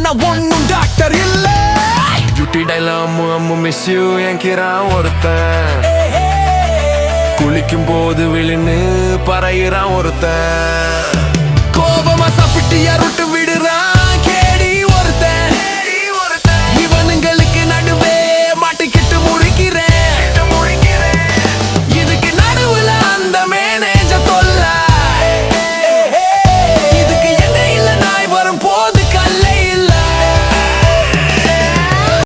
நான் ஒன்னும் டாக்டர் இல்ல. டியூட்டி டைலாம் அம்மு மிஸ் யூ என்கிறான் ஒருத்தன். குளிக்கும் போது விழுன்னு பறையிறான் ஒருத்தன். கோபமா சாப்பிட்டு யாருட்டு விடுறான் கேடி ஒருத்தன். இவனுங்களுக்கு நடுவே மாட்டிக்கிட்டு முழிக்கிறேன் இதுக்கு நடுவுல அந்த மேனேஜ தொல்ல. இதுக்கு என்ன இல்ல நாய் வரும் போது கல்லை இல்ல.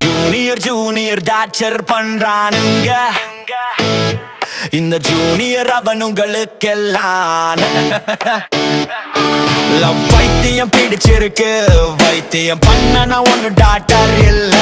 ஜூனியர் ஜூனியர் டார்ச்சர் பண்றானுங்க. இந்த ஜூனியர் அவனுங்களுக்கெல்லாம். லவ் வைத்தியம் பிடிச்சிருக்கு. வைத்தியம் பண்ண நான் ஒண்ணு டாக்டர் இல்ல.